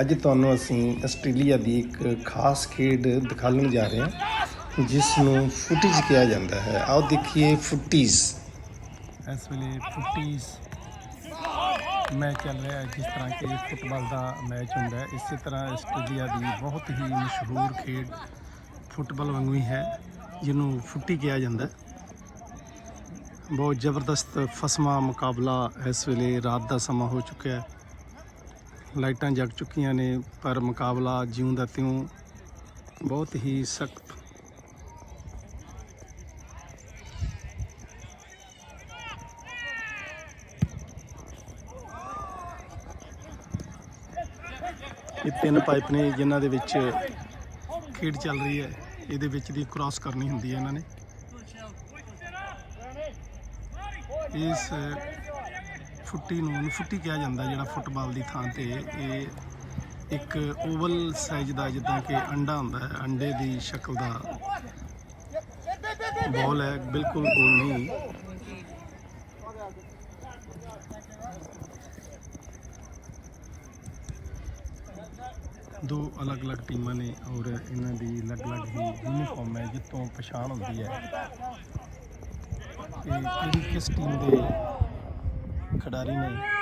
ਅੱਜ ਤੁਹਾਨੂੰ ਅਸੀਂ ਆਸਟ੍ਰੇਲੀਆ ਦੀ ਇੱਕ ਖਾਸ ਖੇਡ ਦਿਖਾਉਣ ਜਾ ਰਹੇ ਹਾਂ, ਜਿਸ ਨੂੰ ਫੁਟੇਜ ਕਿਹਾ ਜਾਂਦਾ ਹੈ। ਆਓ ਦੇਖੀਏ ਫੁੱਟੀਜ਼। ਇਸ ਵੇਲੇ ਫੁੱਟੀਜ਼ ਮੈਚ ਚੱਲ ਰਿਹਾ ਹੈ, ਜਿਸ ਤਰ੍ਹਾਂ ਕਿ ਫੁੱਟਬਾਲ ਦਾ ਮੈਚ ਹੁੰਦਾ ਹੈ। ਇਸੇ ਤਰ੍ਹਾਂ ਆਸਟ੍ਰੇਲੀਆ ਦੀ ਬਹੁਤ ਹੀ ਮਸ਼ਹੂਰ ਖੇਡ ਫੁੱਟਬਾਲ ਵਾਂਗੂ ਹੀ ਹੈ, ਜਿਹਨੂੰ ਫੁੱਟੀ ਕਿਹਾ ਜਾਂਦਾ ਹੈ। ਬਹੁਤ ਜ਼ਬਰਦਸਤ ਫਸਮਾ ਮੁਕਾਬਲਾ ਇਸ ਵੇਲੇ ਰਾਤ ਦਾ ਸਮਾਂ ਹੋ ਚੁੱਕਿਆ ਹੈ। ਲਾਈਟਾਂ ਜਗ ਚੁੱਕੀਆਂ ਨੇ, ਪਰ ਮੁਕਾਬਲਾ ਜਿਉਂ ਦਾ ਤਿਉਂ ਬਹੁਤ ਹੀ ਸਖਤ। ਇਹ ਤਿੰਨ ਪਾਈਪ ਨੇ ਜਿਨ੍ਹਾਂ ਦੇ ਵਿੱਚ ਖੇਡ ਚੱਲ ਰਹੀ ਹੈ। ਇਹਦੇ ਵਿੱਚ ਦੀ ਕ੍ਰਾਸ ਕਰਨੀ ਹੁੰਦੀ ਹੈ ਇਹਨਾਂ ਨੇ। ਇਸ ਫੁੱਟੀ ਨੂੰ ਫੁੱਟੀ ਕਿਹਾ ਜਾਂਦਾ ਜਿਹੜਾ ਫੁੱਟਬਾਲ ਦੀ ਥਾਂ ਤੇ ਇਹ ਇੱਕ ਓਵਲ ਸਾਈਜ਼ ਦਾ ਜਿੱਦਾਂ ਕਿ ਅੰਡਾ ਹੁੰਦਾ ਹੈ, ਅੰਡੇ ਦੀ ਸ਼ਕਲ ਦਾ ਬਾਲ ਹੈ, ਬਿਲਕੁਲ ਗੋਲ ਨਹੀਂ। ਦੋ ਅਲੱਗ-ਅਲੱਗ ਟੀਮਾਂ ਨੇ ਔਰ ਇਹਨਾਂ ਦੀ ਅਲੱਗ-ਅਲੱਗ ਹੀ ਯੂਨੀਫਾਰਮ ਹੈ ਜਿੱਤੋਂ ਪਛਾਣ ਹੁੰਦੀ ਹੈ। ਕਿ ਕਿਸ ਟੀਮ ਦੇ ਖਿਡਾਰੀ ਨੇ।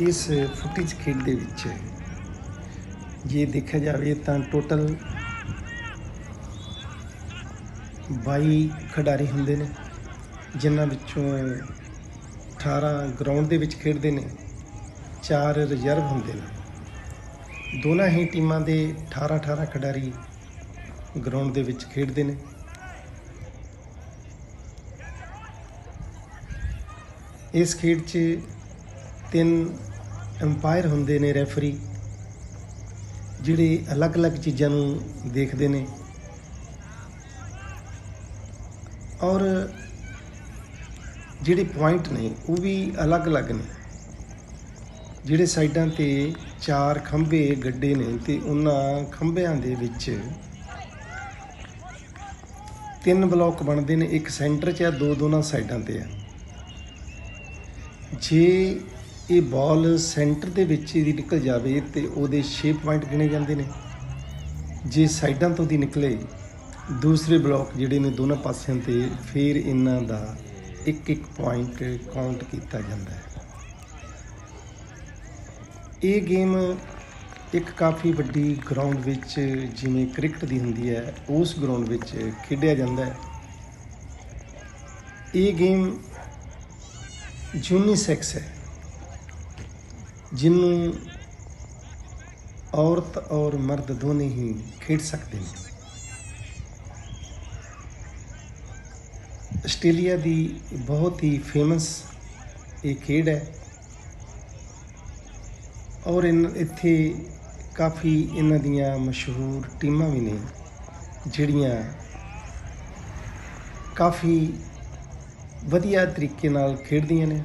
ਇਸ ਫੁਟੇਜ ਖੇਡ ਦੇ ਵਿੱਚ ਜੇ ਦੇਖਿਆ ਜਾਵੇ ਤਾਂ ਟੋਟਲ 22 ਖਿਡਾਰੀ ਹੁੰਦੇ ਨੇ, ਜਿਨ੍ਹਾਂ ਵਿੱਚੋਂ 18 ਗਰਾਊਂਡ ਦੇ ਵਿੱਚ ਖੇਡਦੇ ਨੇ 4 ਰਿਜ਼ਰਵ ਹੁੰਦੇ ਨੇ। ਦੋਨਾਂ ਹੀ ਟੀਮਾਂ ਦੇ 18 18 ਖਿਡਾਰੀ ਗਰਾਊਂਡ ਦੇ ਵਿੱਚ ਖੇਡਦੇ ਨੇ। ਇਸ ਖੇਡ 'ਚ ਤਿੰਨ ਅੰਪਾਇਰ ਹੁੰਦੇ ਨੇ ਰੈਫਰੀ, ਜਿਹੜੇ ਅਲੱਗ-ਅਲੱਗ ਚੀਜ਼ਾਂ ਨੂੰ ਦੇਖਦੇ ਨੇ। ਔਰ ਜਿਹੜੇ ਪੁਆਇੰਟ ਨੇ, ਉਹ ਵੀ ਅਲੱਗ-ਅਲੱਗ ਨੇ। ਜਿਹੜੇ ਸਾਈਡਾਂ ਤੇ ਚਾਰ ਖੰਭੇ ਗੱਡੇ ਨੇ ਤੇ ਉਹਨਾਂ ਖੰਭਿਆਂ ਦੇ ਵਿੱਚ ਤਿੰਨ ਬਲਾਕ ਬਣਦੇ ਨੇ, ਇੱਕ ਸੈਂਟਰ 'ਚ ਆ, ਦੋ ਦੋਨਾਂ ਸਾਈਡਾਂ ਤੇ ਆ। ਜੇ ਇਹ ਬਾਲ ਸੈਂਟਰ ਦੇ ਵਿੱਚ ਇਹਦੀ ਨਿਕਲ ਜਾਵੇ ਤੇ ਉਹਦੇ 6 ਪੁਆਇੰਟ ਗਿਣੇ ਜਾਂਦੇ ਨੇ। ਜੇ ਸਾਈਡਾਂ ਤੋਂ ਦੀ ਨਿਕਲੇ, ਦੂਸਰੇ ਬਲਾਕ ਜਿਹੜੇ ਨੇ ਦੋਨਾਂ ਪਾਸਿਆਂ ਤੇ ਫਿਰ ਇਹਨਾਂ ਦਾ ਇੱਕ ਇੱਕ ਪੁਆਇੰਟ ਕਾਊਂਟ ਕੀਤਾ ਜਾਂਦਾ ਹੈ। ਇਹ ਗੇਮ ਇੱਕ ਕਾਫੀ ਵੱਡੀ ਗਰਾਊਂਡ ਵਿੱਚ ਜਿਵੇਂ ਕ੍ਰਿਕਟ ਦੀ ਹੁੰਦੀ ਹੈ, ਉਸ ਗਰਾਊਂਡ ਵਿੱਚ ਖੇਡਿਆ ਜਾਂਦਾ ਹੈ। ਇਹ ਗੇਮ ਯੂਨੀਸੈਕਸ ਹੈ। ਜਿਹਨੂੰ ਔਰਤ ਔਰ ਮਰਦ ਦੋਨੇ ਹੀ ਖੇਡ ਸਕਦੇ ਨੇ। ਆਸਟ੍ਰੇਲੀਆ ਦੀ ਬਹੁਤ ਹੀ ਫੇਮਸ ਇਹ ਖੇਡ ਹੈ ਔਰ ਇਨ, ਇੱਥੇ ਕਾਫੀ ਇਹਨਾਂ ਦੀਆਂ ਮਸ਼ਹੂਰ ਟੀਮਾਂ ਵੀ ਨੇ, ਜਿਹੜੀਆਂ ਕਾਫੀ ਵਧੀਆ ਤਰੀਕੇ ਨਾਲ ਖੇਡਦੀਆਂ ਨੇ।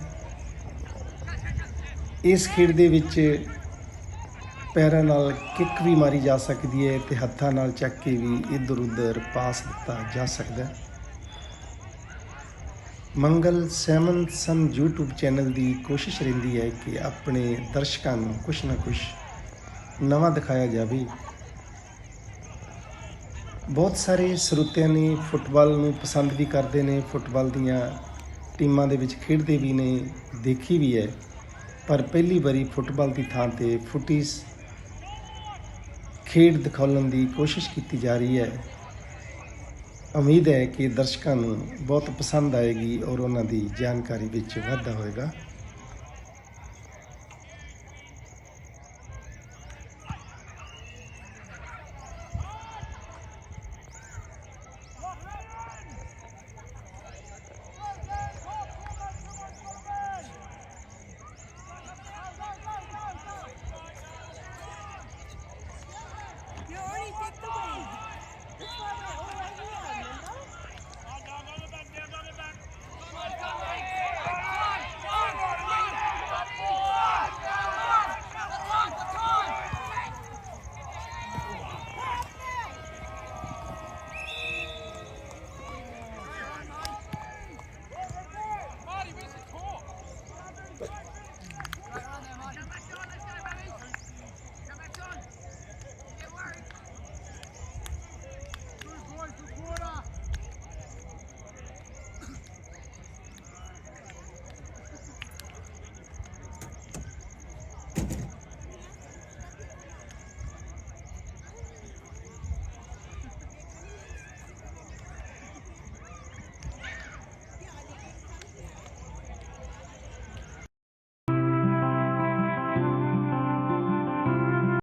ਇਸ ਖੇਡ ਦੇ ਵਿੱਚ ਪੈਰਾਂ ਨਾਲ ਕਿੱਕ ਵੀ ਮਾਰੀ ਜਾ ਸਕਦੀ ਹੈ ਤੇ ਹੱਥਾਂ ਨਾਲ ਚੱਕ ਕੇ ਵੀ ਇੱਧਰ ਉੱਧਰ ਪਾਸ ਦਿੱਤਾ ਜਾ ਸਕਦਾ ਹੈ। ਮੰਗਲ ਸੈਮਨ ਸਨ YouTube ਚੈਨਲ ਦੀ ਕੋਸ਼ਿਸ਼ ਰਹਿੰਦੀ ਹੈ ਕਿ ਆਪਣੇ ਦਰਸ਼ਕਾਂ ਨੂੰ ਕੁਝ ਨਾ ਕੁਝ ਨਵਾਂ ਦਿਖਾਇਆ ਜਾਵੇ। ਬਹੁਤ ਸਾਰੇ ਸਰੋਤਿਆਂ ਨੇ ਫੁੱਟਬਾਲ ਨੂੰ ਪਸੰਦ ਵੀ ਕਰਦੇ ਨੇ। ਫੁੱਟਬਾਲ ਦੀਆਂ ਟੀਮਾਂ ਦੇ ਵਿੱਚ ਖੇਡਦੇ ਵੀ ਨੇ, ਦੇਖੀ ਵੀ ਹੈ। ਪਰ ਪਹਿਲੀ ਵਾਰੀ ਫੁੱਟਬਾਲ ਦੀ ਥਾਂ ਤੇ ਫੁੱਟੀਸ ਖੇਡ ਦਿਖਾਉਣ ਦੀ ਕੋਸ਼ਿਸ਼ ਕੀਤੀ ਜਾ ਰਹੀ ਹੈ। ਉਮੀਦ ਹੈ ਕਿ ਦਰਸ਼ਕਾਂ ਨੂੰ ਬਹੁਤ ਪਸੰਦ ਆਏਗੀ ਔਰ ਉਹਨਾਂ ਦੀ ਜਾਣਕਾਰੀ ਵਿੱਚ ਵਾਧਾ ਹੋਏਗਾ।